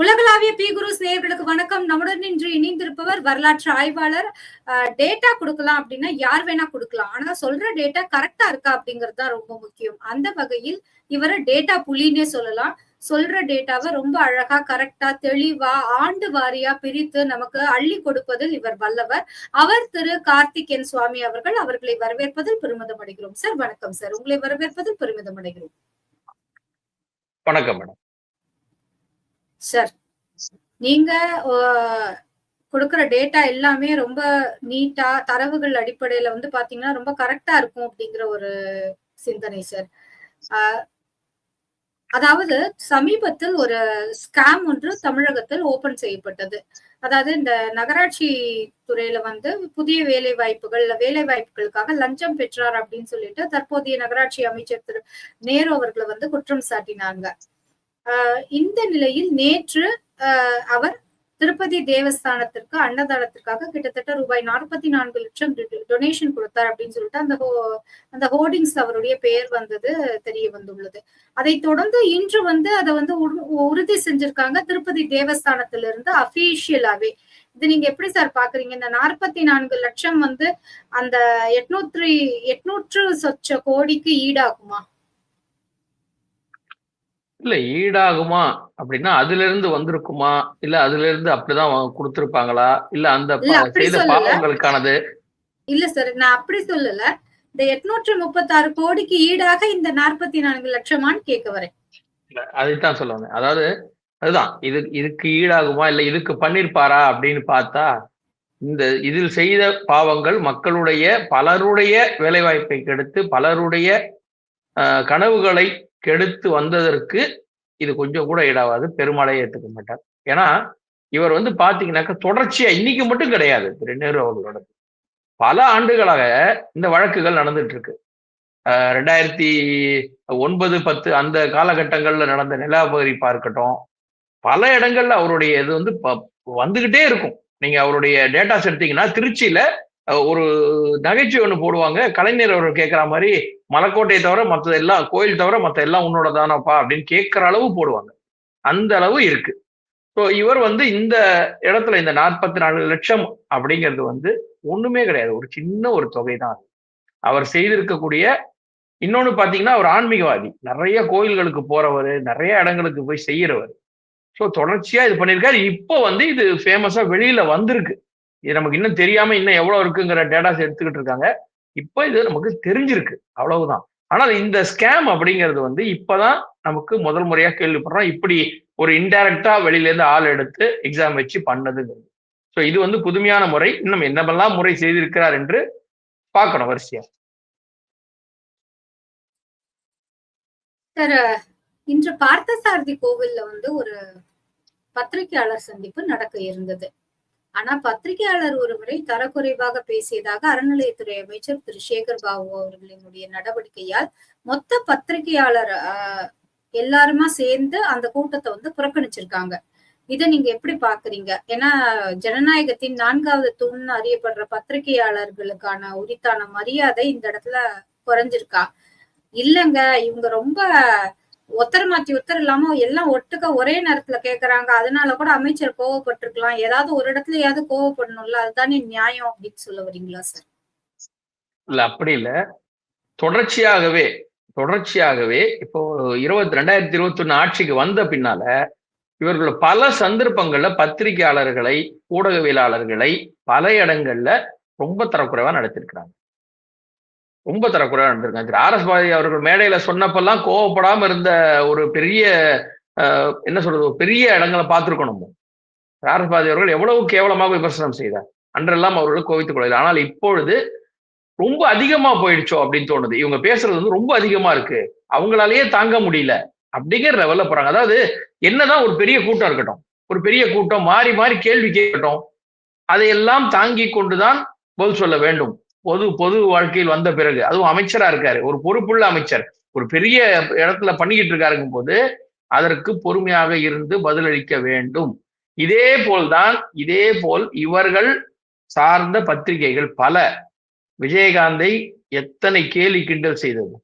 உலகளாவிய பி குரு நேயர்களுக்கு வணக்கம். நம்முடன் இன்று இணைந்திருப்பவர் வரலாற்று ஆய்வாளர் டேட்டா கொடுக்கலாம் அப்படின்னா யார் வேணா கொடுக்கலாம். ஆனா சொல்ற டேட்டா கரெக்டா இருக்கா அப்படிங்கிறது தான் ரொம்ப முக்கியம். அந்த வகையில் இவரை டேட்டா புலின்னே சொல்லலாம். சொல்ற டேட்டாவை ரொம்ப அழகா கரெக்டா தெளிவா ஆண்டு வாரியா பிரித்து நமக்கு அள்ளி கொடுப்பதில் இவர் வல்லவர். அவர் திரு கார்த்திகேயன் சுவாமி அவர்கள் அவர்களை வரவேற்பதில் பெருமிதம் அடைகிறோம். சார் வணக்கம் சார். உங்களை வரவேற்பதில் பெருமிதம் அடைகிறோம். வணக்கம் மேடம். சார் நீங்க கொடுக்குற டேட்டா எல்லாமே ரொம்ப நீட்டா தரவுகள் அடிப்படையில வந்து பாத்தீங்கன்னா ரொம்ப கரெக்டா இருக்கும் அப்படிங்கிற ஒரு சிந்தனை சார் அதாவது சமீபத்தில் ஒரு ஸ்கேம் ஒன்று தமிழகத்தில் ஓபன் செய்யப்பட்டது. அதாவது இந்த நகராட்சி துறையில வந்து புதிய வேலை வாய்ப்புகள் வேலை வாய்ப்புகளுக்காக லஞ்சம் பெற்றார் அப்படின்னு சொல்லிட்டு தற்போதைய நகராட்சி அமைச்சர் திரு. நேரு அவர்களை வந்து குற்றம் சாட்டினாங்க. இந்த நிலையில் நேற்று அவர் திருப்பதி தேவஸ்தானத்திற்கு அன்னதானத்திற்காக கிட்டத்தட்ட ரூபாய் நாற்பத்தி நான்கு லட்சம் டொனேஷன் கொடுத்தார் அப்படின்னு சொல்லிட்டு அந்த அந்த ஹோர்டிங்ஸ் அவருடைய பெயர் வந்தது தெரிய வந்துள்ளது. அதை தொடர்ந்து இன்று வந்து அதை வந்து உறுதி செஞ்சிருக்காங்க திருப்பதி தேவஸ்தானத்திலிருந்து அபிஷியலாவே இது நீங்க எப்படி சார் பாக்குறீங்க? இந்த நாற்பத்தி நான்கு லட்சம் வந்து அந்த எட்நூற்றி எட்நூற்று சொச்ச கோடிக்கு ஈடாகுமா? இல்ல ஈடாகுமா? அப்படின்னா அதுல இருந்து வந்திருக்குமா? இல்ல அதுல இருந்து அப்படிதான் கொடுத்திருப்பாங்களா? இல்ல அந்த செய்த பாவங்களுக்கானது? இல்ல சார் நான் அப்படி சொல்லல. இந்த எட்நூற்று முப்பத்தி ஆறு கோடிக்கு ஈடாக இந்த நாற்பத்தி நான்கு லட்சமான்னு கேட்க வரேன். அதைத்தான் சொல்லுவாங்க அதாவது அதுதான். இது இதுக்கு ஈடாகுமா? இல்ல இதுக்கு பண்ணிருப்பாரா? அப்படின்னு பார்த்தா இந்த இதில் செய்த பாவங்கள் மக்களுடைய பலருடைய வேலைவாய்ப்பை கெடுத்து பலருடைய கனவுகளை கெடுத்து வந்ததற்கு இது கொஞ்சம் கூட ஈடாகாது பெருமாளையே ஏற்றுக்க மாட்டார். ஏன்னா இவர் வந்து பாத்தீங்கன்னாக்க தொடர்ச்சியா இன்னைக்கு மட்டும் கிடையாது. திரு நேரு அவர்களோட. பல ஆண்டுகளாக இந்த வழக்குகள் நடந்துட்டு இருக்கு ரெண்டாயிரத்தி ஒன்பது பத்து அந்த காலகட்டங்கள்ல நடந்த நிலாபரிப்பா இருக்கட்டும் பல இடங்கள்ல அவருடைய இது வந்து வந்துகிட்டே இருக்கும். நீங்க அவருடைய டேட்டாஸ் எடுத்தீங்கன்னா திருச்சியில ஒரு நகைச்சுவை ஒன்று போடுவாங்க. கலைஞர் அவர் கேட்குற மாதிரி மலைக்கோட்டையை தவிர மற்றது எல்லாம் கோயில் தவிர மற்ற எல்லாம் உன்னோட தானப்பா அப்படின்னு கேட்குற அளவு போடுவாங்க. அந்த அளவு இருக்கு. ஸோ இவர் வந்து இந்த இடத்துல இந்த நாற்பத்தி நாலு லட்சம் அப்படிங்கிறது வந்து ஒண்ணுமே கிடையாது. ஒரு சின்ன ஒரு தொகை தான் அவர் செய்திருக்கக்கூடிய இன்னொன்று பார்த்தீங்கன்னா அவர் ஆன்மீகவாதி. நிறைய கோயில்களுக்கு போறவர் நிறைய இடங்களுக்கு போய் செய்யறவர். ஸோ தொடர்ச்சியா இது பண்ணியிருக்காரு. இப்போ வந்து இது ஃபேமஸா வெளியில வந்திருக்கு. இது நமக்கு இன்னும் தெரியாம இன்னும் எவ்வளவு இருக்குங்கிற டேட்டாஸ் எடுத்துக்கிட்டு இருக்காங்க. இப்போ இது நமக்கு தெரிஞ்சிருக்கு. அவ்வளவுதான். ஆனால் இந்த ஸ்கேம் அப்படிங்கிறது வந்து இப்பதான் நமக்கு முதல் முறையா கேள்விப்படுறோம். இப்படி ஒரு இன்டைரக்டா வெளியில இருந்து ஆள் எடுத்து எக்ஸாம் வச்சு பண்ணதுங்கிறது. ஸோ இது வந்து புதுமையான முறை. இன்னும் என்னவெல்லாம் முறை செய்திருக்கிறார் என்று பார்க்கணும் வரிசையா. சார் இன்று பார்த்தசாரதி கோவில்ல வந்து ஒரு பத்திரிகையாளர் சந்திப்பு நடக்க இருந்தது. ஆனா பத்திரிகையாளர் ஒருவரை தரக்குறைவாக பேசியதாக அறநிலையத்துறை அமைச்சர் திரு. சேகர் பாபு அவர்களினுடைய நடவடிக்கையால் மொத்த பத்திரிகையாளர் எல்லாருமா சேர்ந்து அந்த கூட்டத்தை வந்து புறக்கணிச்சிருக்காங்க. இதை நீங்க எப்படி பாக்குறீங்க? ஏன்னா ஜனநாயகத்தின் நான்காவது தூண் அறியப்படுற பத்திரிகையாளர்களுக்கான உரித்தான மரியாதை இந்த இடத்துல குறைஞ்சிருக்கா? இல்லங்க இவங்க ரொம்ப ஒத்தர மாத்தி ஒத்தர் இல்லாம எல்லாம் ஒட்டுக்க ஒரே நேரத்துல கேக்குறாங்க. அதனால கூட அமைச்சர் கோவப்பட்டிருக்கலாம். ஏதாவது ஒரு இடத்துலயாவது கோவப்படணும்ல? அதுதானே நியாயம் அப்படின்னு சொல்ல வரீங்களா சார் இல்ல அப்படி இல்ல. தொடர்ச்சியாகவே தொடர்ச்சியாகவே இப்போ இருபத்தி ரெண்டாயிரத்தி இருபத்தி ஒண்ணு ஆட்சிக்கு வந்த பின்னால இவர்கள் பல சந்தர்ப்பங்கள்ல பத்திரிகையாளர்களை ஊடகவியலாளர்களை பல இடங்கள்ல ரொம்ப தரக்குறைவா நடத்திருக்கிறாங்க. ரொம்ப தரக்குறையா நடந்திருக்காங்க ஆர் எஸ் பாரதி அவர்கள் மேடையில சொன்னப்பெல்லாம் கோவப்படாம இருந்த ஒரு பெரிய என்ன சொல்றது பெரிய இடங்களை பார்த்துருக்கணும். ஆர் எஸ் பாரதி அவர்கள் எவ்வளவு கேவலமாக விமர்சனம் செய்தார். அன்றெல்லாம் அவர்கள் கோவித்துக் கொள்ளல ஆனால் இப்பொழுது ரொம்ப அதிகமா போயிடுச்சோ அப்படின்னு தோணுது. இவங்க பேசுறது வந்து ரொம்ப அதிகமா இருக்கு. அவங்களாலேயே தாங்க முடியல. அப்படிங்கிற லெவல்ல போறாங்க. அதாவது என்னதான் ஒரு பெரிய கூட்டம் இருக்கட்டும். ஒரு பெரிய கூட்டம் மாறி மாறி கேள்வி கேட்கட்டும். அதையெல்லாம் தாங்கி கொண்டுதான் பதில் சொல்ல வேண்டும். பொது பொது வாழ்க்கையில் வந்த பிறகு அதுவும் அமைச்சரா இருக்காரு ஒரு பொறுப்புள்ள அமைச்சர் ஒரு பெரிய இடத்துல பண்ணிக்கிட்டு இருக்காருங்கும் போது அதற்கு பொறுமையாக இருந்து பதிலளிக்க வேண்டும். இதே போல்தான் இதே போல் இவர்கள் சார்ந்த பத்திரிகைகள் பல. விஜயகாந்தை எத்தனை கேலி கிண்டல் செய்தது?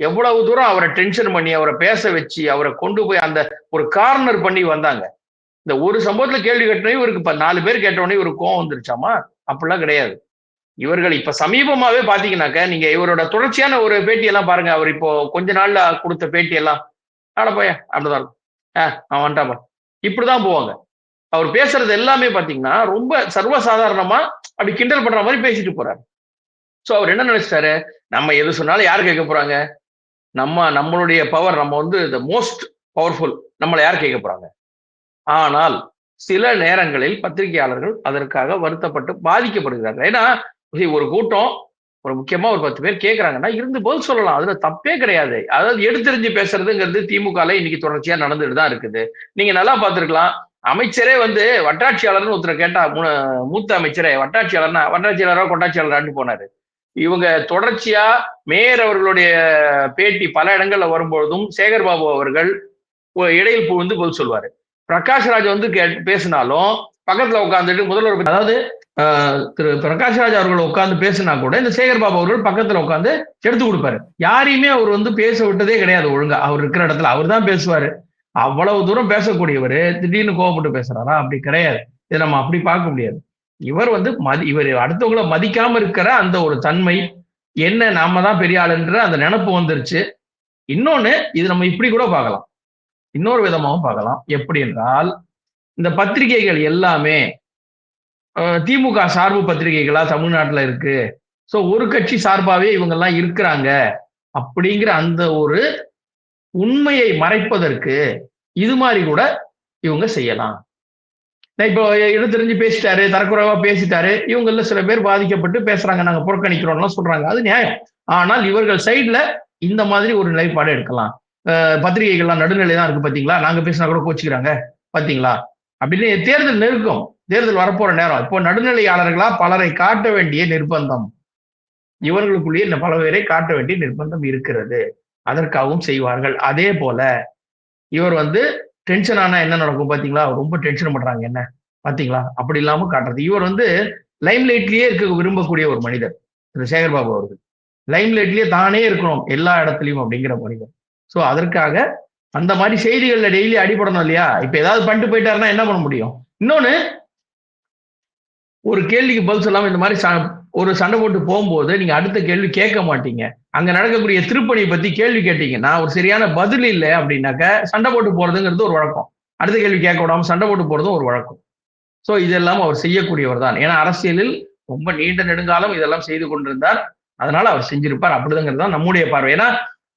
எவ்வளவு தூரம் அவரை டென்ஷன் பண்ணி அவரை பேச வச்சு அவரை கொண்டு போய் அந்த ஒரு கார்னர் பண்ணி வந்தாங்க. இந்த ஒரு சம்பவத்துல கேள்வி கேட்டோன்னே இவருக்கு நாலு பேர் கேட்டோடனே இவருக்கு கோவம் வந்துருச்சாமா? அப்படிலாம் கிடையாது. இவர்கள் இப்ப சமீபமாவே பாத்தீங்கன்னாக்க நீங்க இவரோட தொடர்ச்சியான ஒரு பேட்டி எல்லாம் பாருங்க. அவர் இப்போ கொஞ்ச நாள்ல கொடுத்த பேட்டி எல்லாம் ஆட போய அப்படிதான் இருக்கும். ஆ அவன் வந்துட்டாப்பா இப்படிதான் போவாங்க. அவர் பேசுறது எல்லாமே பாத்தீங்கன்னா ரொம்ப சர்வசாதாரணமா அப்படி கிண்டல் பண்ற மாதிரி பேசிட்டு போறாரு. சோ அவர் என்ன நினைச்சிட்டாரு? நம்ம எது சொன்னாலும் யார் கேட்க போறாங்க? நம்ம நம்மளுடைய பவர் நம்ம வந்து த மோஸ்ட் பவர்ஃபுல் நம்மளை யார் கேட்க போறாங்க? ஆனால் சில நேரங்களில் பத்திரிகையாளர்கள் அதற்காக வருத்தப்பட்டு பாதிக்கப்படுகிறார்கள். ஏன்னா ஒரு கூட்டம் ஒரு முக்கியமா ஒரு பத்து பேர் கேட்கறாங்கன்னா இருந்து பதில் சொல்லலாம். அதுல தப்பே கிடையாது. அதாவது எடுத்தெறிஞ்சு பேசுறதுங்கிறது திமுகல இன்னைக்கு தொடர்ச்சியா நடந்துட்டு தான் இருக்குது. நீங்க நல்லா பார்த்துருக்கலாம். அமைச்சரே வந்து வட்டாட்சியாளர்னு ஒருத்தரை கேட்டா மூத்த அமைச்சரே வட்டாட்சியாளர்னா வட்டாட்சியாளரா கொட்டாட்சியாளரான்னு போனாரு. இவங்க தொடர்ச்சியா மேயர் அவர்களுடைய பேட்டி பல இடங்கள்ல வரும்பொழுதும் சேகர் பாபு அவர்கள் ஒரு இடையில் புகுந்து பதில் சொல்வாரு. பிரகாஷ் ராஜ் வந்து கே- பேசினாலும் பக்கத்துல உட்காந்துட்டு முதல்வர் அதாவது ஆஹ், திரு பிரகாஷ் ராஜ் அவர்கள் உட்கார்ந்து பேசினா கூட இந்த சேகர் பாபு அவர்கள் பக்கத்துல உட்காந்து எடுத்து கொடுப்பாரு. யாரையுமே அவர் வந்து பேச விட்டதே கிடையாது ஒழுங்கா. அவர் இருக்கிற இடத்துல அவர் தான் பேசுவாரு. அவ்வளவு தூரம் பேசக்கூடியவர் திடீர்னு கோவப்பட்டு பேசுறாரா? அப்படி கிடையாது. இதை நம்ம அப்படி பார்க்க முடியாது. இவர் வந்து மதி இவர் அடுத்தவங்களை மதிக்காம இருக்கிற அந்த ஒரு தன்மை என்ன நாம தான் பெரிய ஆளுன்ற அந்த நினப்பு வந்துருச்சு. இன்னொன்னு இது நம்ம இப்படி கூட பார்க்கலாம். இன்னொரு விதமாகவும் பார்க்கலாம். எப்படி என்றால் இந்த பத்திரிகைகள் எல்லாமே திமுக சார்பு பத்திரிகைகளா தமிழ்நாட்டில் இருக்கு. ஸோ ஒரு கட்சி சார்பாகவே இவங்கெல்லாம் இருக்கிறாங்க அப்படிங்கிற அந்த ஒரு உண்மையை மறைப்பதற்கு இது மாதிரி கூட இவங்க செய்யலாம். இப்போ இடம் தெரிஞ்சு பேசிட்டாரு தரக்குறைவா பேசிட்டாரு இவங்கள சில பேர் பாதிக்கப்பட்டு பேசுறாங்க நாங்க புறக்கணிக்கிறோம்லாம் சொல்றாங்க. அது நியாயம். ஆனால் இவர்கள் சைட்ல இந்த மாதிரி ஒரு நிலைப்பாடு எடுக்கலாம். பத்திரிகைகள்லாம் நடுநிலை தான் இருக்கு பாத்தீங்களா? நாங்க பேசினா கூட கோச்சிக்கிறாங்க. பாத்தீங்களா? அப்படின்னு தேர்தல் நெருக்கம். தேர்தல் வரப்போற நேரம். இப்போ நடுநிலையாளர்களா பலரை காட்ட வேண்டிய நிர்பந்தம். இவர்களுக்குள்ளேயே இந்த பல பேரை காட்ட வேண்டிய நிர்பந்தம் இருக்கிறது. அதற்காகவும் செய்வார்கள். அதே போல இவர் வந்து டென்ஷன் ஆனா என்ன நடக்கும் பாத்தீங்களா? ரொம்ப டென்ஷன் பண்றாங்க. என்ன? பாத்தீங்களா? அப்படி இல்லாம காட்டுறது. இவர் வந்து லைம் லைட்லயே இருக்க விரும்பக்கூடிய ஒரு மனிதர். திரு சேகர்பாபு அவர்கள். லைம் லைட்லயே தானே இருக்கணும். எல்லா இடத்துலயும் அப்படிங்கிற மனிதர். சோ அதற்காக அந்த மாதிரி செய்திகள்ல டெய்லி அடிபடணும் இல்லையா? இப்ப ஏதாவது பண்ணிட்டு போயிட்டாருன்னா என்ன பண்ண முடியும்? இன்னொன்னு ஒரு கேள்விக்கு பதில் சொல்லாம இந்த மாதிரி ச- ஒரு சண்டை போட்டு போகும்போது நீங்க அடுத்த கேள்வி கேட்க மாட்டீங்க. அங்க நடக்கக்கூடிய திருப்பணியை பத்தி கேள்வி கேட்டீங்கன்னா ஒரு சரியான பதில் இல்லை அப்படின்னாக்க சண்டை போட்டு போறதுங்கிறது ஒரு வழக்கம். அடுத்த கேள்வி கேட்க விடாம சண்டை போட்டு போறதும் ஒரு வழக்கம். சோ இதெல்லாம் அவர் செய்யக்கூடியவர் தான். ஏன்னா அரசியலில் ரொம்ப நீண்ட நெடுங்காலம் இதெல்லாம் செய்து கொண்டிருந்தார். அதனால அவர் செஞ்சிருப்பார். அப்படிதுங்கிறது தான் நம்முடைய பார்வை. ஏன்னா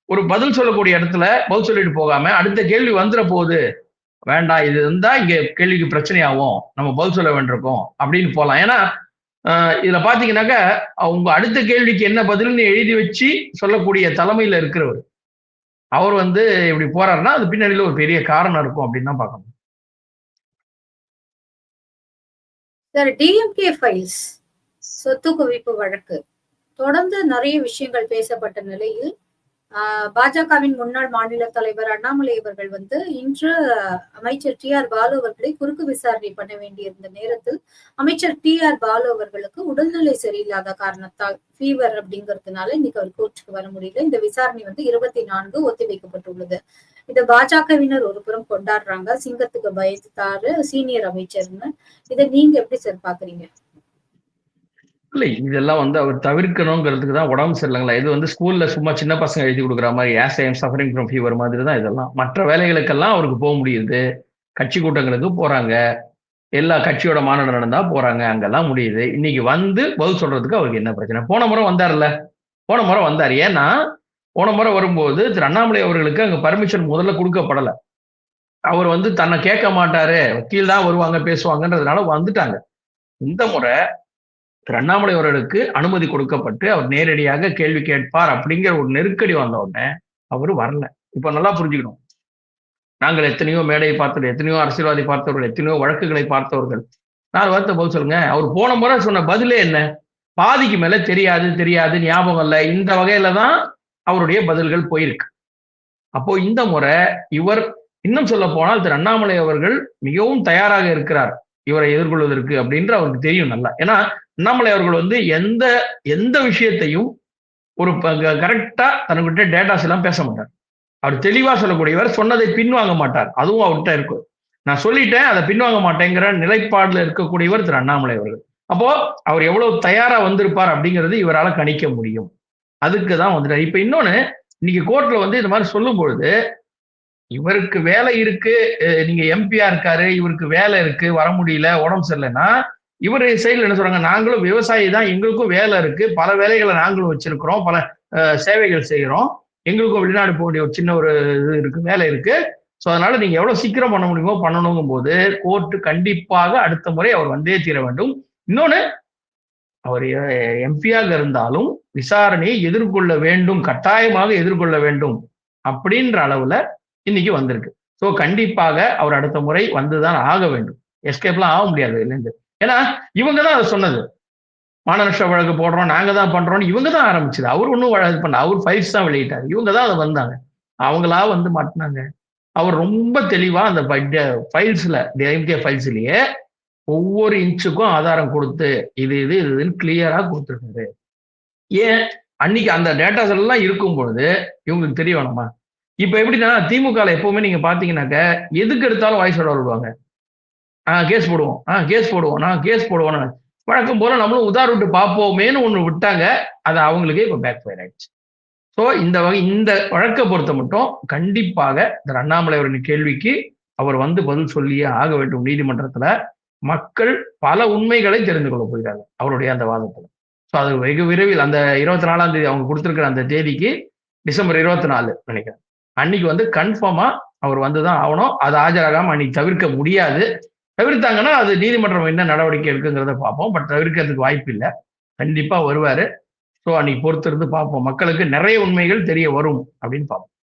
ஒரு பதில் சொல்லக்கூடிய இடத்துல பதில் சொல்லிட்டு போகாம அடுத்த கேள்வி வந்துட போகுது வேண்டாம் இது இருந்தா இங்க கேள்விக்கு பிரச்சனையாகும். நம்ம பதில் சொல்ல வேண்டியிருக்கோம். அப்படின்னு போகலாம் ஏன்னா ஆஹ் இதுல பாத்தீங்கன்னாக்கா அவங்க அடுத்த கேள்விக்கு என்ன பதில்னு எழுதி வச்சு சொல்லக்கூடிய தலைமையில இருக்கிறவர். அவர் வந்து இப்படி போறாருன்னா அது பின்னாடியில ஒரு பெரிய காரணம் இருக்கும் அப்படின்னு தான் பார்க்கணும். சார் டிஎம்கே ஃபைல்ஸ் சொத்து குவிப்பு வழக்கு தொடர்ந்து நிறைய விஷயங்கள் பேசப்பட்ட நிலையில் பாஜகவின் முன்னாள் மாநில தலைவர் அண்ணாமலை அவர்கள் வந்து இன்று அமைச்சர் டி ஆர் பாலு அவர்களை குறுக்கு விசாரணை பண்ண வேண்டியிருந்த நேரத்தில் அமைச்சர் டி ஆர் பாலு அவர்களுக்கு உடல்நிலை சரியில்லாத காரணத்தால் ஃபீவர் அப்படிங்கிறதுனால இன்னைக்கு அவர் கோர்ட்டுக்கு வர முடியல. இந்த விசாரணை வந்து இருபத்தி நான்கு ஒத்திவைக்கப்பட்டுள்ளது இதை பாஜகவினர் ஒரு புறம் கொண்டாடுறாங்க. சிங்கத்துக்கு பயந்தாரு சீனியர் அமைச்சர்னு. இதை நீங்க எப்படி சார் பாக்குறீங்க? இல்லை இதெல்லாம் வந்து அவர் தவிர்க்கணுங்கிறதுக்கு தான் உடம்பு சரியில்லைங்களா? இது வந்து ஸ்கூல்ல சும்மா சின்ன பசங்க எழுதி கொடுக்குற மாதிரி as am suffering from fever மாதிரி தான் இதெல்லாம். மற்ற வேலைகளுக்கெல்லாம் அவருக்கு போக முடியுது. கட்சி கூட்டங்களுக்கு போறாங்க. எல்லா கட்சியோட மாநாடு நடந்தா போறாங்க. அங்கெல்லாம் முடியுது. இன்னைக்கு வந்து பதில் சொல்றதுக்கு அவருக்கு என்ன பிரச்சனை? போன முறை வந்தார்ல. போன முறை வந்தார். ஏன்னா போன முறை வரும்போது திரு அண்ணாமலை அவர்களுக்கு அங்கே பர்மிஷன் முதல்ல கொடுக்கப்படலை. அவர் வந்து தன்னை கேட்க மாட்டாரு. வக்கீல் தான் வருவாங்க பேசுவாங்கன்றதுனால வந்துட்டாங்க. இந்த முறை திரு அண்ணாமலை அவர்களுக்கு அனுமதி கொடுக்கப்பட்டு அவர் நேரடியாக கேள்வி கேட்பார் அப்படிங்கிற ஒரு நெருக்கடி வந்த உடனே அவர் வரல. இப்ப நல்லா புரிஞ்சுக்கணும். நாங்கள் எத்தனையோ மேடையை பார்த்தவர்கள் எத்தனையோ அரசியல்வாதி பார்த்தவர்கள் எத்தனையோ வழக்குகளை பார்த்தவர்கள். நான் வார்த்தை பதில் சொல்லுங்க அவர் போன முறை சொன்ன பதிலே என்ன? பாதிக்கு மேல தெரியாது தெரியாது ஞாபகம் இல்லை. இந்த வகையில தான் அவருடைய பதில்கள் போயிருக்கு. அப்போ இந்த முறை இவர் இன்னும் சொல்ல போனால் திரு அண்ணாமலை அவர்கள் மிகவும் தயாராக இருக்கிறார். இவரை எதிர்கொள்வதற்கு அப்படின்ற அவருக்கு தெரியும் நல்லா. ஏன்னா அண்ணாமலை அவர்கள் வந்து எந்த எந்த விஷயத்தையும் ஒரு கரெக்டா தனக்கிட்ட டேட்டாஸ் எல்லாம் பேச மாட்டார். அவர் தெளிவா சொல்லக்கூடியவர் சொன்னதை பின்வாங்க மாட்டார். அதுவும் அவர்கிட்ட இருக்கும். நான் சொல்லிட்டேன் அதை பின்வாங்க மாட்டேங்கிற நிலைப்பாடுல இருக்கக்கூடியவர் திரு அண்ணாமலை அவர்கள். அப்போ அவர் எவ்வளவு தயாரா வந்திருப்பார் அப்படிங்கிறது இவரால் கணிக்க முடியும். அதுக்கு தான் வந்துட்டார். இப்ப இன்னொன்னு இன்னைக்கு கோர்ட்ல வந்து இந்த மாதிரி சொல்லும் பொழுது இவருக்கு வேலை இருக்கு நீங்க எம்பியா இருக்காரு இவருக்கு வேலை இருக்கு வர முடியல உடம்பு சரியில்லைன்னா இவர் சைடுல என்ன சொல்றாங்க? நாங்களும் விவசாயி தான் எங்களுக்கும் வேலை இருக்கு. பல வேலைகளை நாங்களும் வச்சிருக்கிறோம் பல சேவைகள் செய்கிறோம். எங்களுக்கும் வெளிநாடு போக வேண்டிய ஒரு சின்ன ஒரு இது இருக்கு வேலை இருக்கு. ஸோ அதனால நீங்க எவ்வளவு சீக்கிரம் பண்ண முடியுமோ பண்ணணுங்கும் போது கோர்ட்டு கண்டிப்பாக அடுத்த முறை அவர் வந்தே தீர வேண்டும். இன்னொன்னு அவர் எம்பியாக இருந்தாலும் விசாரணையை எதிர்கொள்ள வேண்டும் கட்டாயமாக எதிர்கொள்ள வேண்டும் அப்படின்ற அளவுல இன்னைக்கு வந்திருக்கு. ஸோ கண்டிப்பாக அவர் அடுத்த முறை வந்துதான் ஆக வேண்டும். எஸ்கேப்லாம் ஆக முடியாது இதுலேருந்து ஏன்னா இவங்க தான் அதை சொன்னது. மானநஷ்ட வழக்கு போடுறோம் நாங்க தான் பண்றோம்னு இவங்க தான் ஆரம்பிச்சது. அவர் ஒன்றும் இது பண்ண அவர் ஃபைல்ஸ் தான் வெளியிட்டார். இவங்க தான் அதை வந்தாங்க. அவங்களா வந்து மாட்டினாங்க. அவர் ரொம்ப தெளிவா அந்த ஃபைல்ஸ்ல எம்கே ஃபைல்ஸ்லயே ஒவ்வொரு இன்ச்சுக்கும் ஆதாரம் கொடுத்து இது இது இது இதுன்னு கிளியரா கொடுத்துருக்காரு. ஏன்? அன்னைக்கு அந்த டேட்டாஸ் எல்லாம் இருக்கும் பொழுது இவங்களுக்கு தெரிய வேணுமா? இப்ப எப்படின்னா திமுக எப்பவுமே நீங்க பாத்தீங்கன்னாக்க எதுக்கு எடுத்தாலும் வாய்ஸ் ஓட வருவாங்க ஆஹ் கேஸ் போடுவோம். ஆஹ் கேஸ் போடுவோம். நான் கேஸ் போடுவோம் வழக்கம் போல நம்மளும் உதார் விட்டு பார்ப்போமேன்னு ஒன்று விட்டாங்க அது அவங்களுக்கே இப்போ பேக் ஃபயர் ஆயிடுச்சு. ஸோ இந்த வகை இந்த வழக்கை பொறுத்த மட்டும் கண்டிப்பாக இந்த அண்ணாமலை அவரின் கேள்விக்கு அவர் வந்து பதில் சொல்லியே ஆக வேண்டும் நீதிமன்றத்தில். மக்கள் பல உண்மைகளை தெரிந்து கொள்ள போகிறாங்க அவருடைய அந்த வாதத்தில். ஸோ அது வெகு விரைவில் அந்த இருபத்தி நாலாம் தேதி அவங்க கொடுத்துருக்கிற அந்த தேதிக்கு டிசம்பர் இருபத்தி நாலு நினைக்கிறேன். அன்னைக்கு வந்து கன்ஃபார்மா அவர் வந்துதான் ஆகணும். அது ஆஜராகாம அன்னைக்கு தவிர்க்க முடியாது. தவிர்த்தாங்கன்னா அது நீதிமன்றம் என்ன நடவடிக்கை எடுக்குங்கிறத பார்ப்போம். பட் தவிர்க்கிறதுக்கு வாய்ப்பு இல்லை. கண்டிப்பா வருவாரு. ஸோ அன்னைக்கு பொறுத்திருந்து பார்ப்போம். மக்களுக்கு நிறைய உண்மைகள் தெரிய வரும் அப்படின்னு பார்ப்போம்.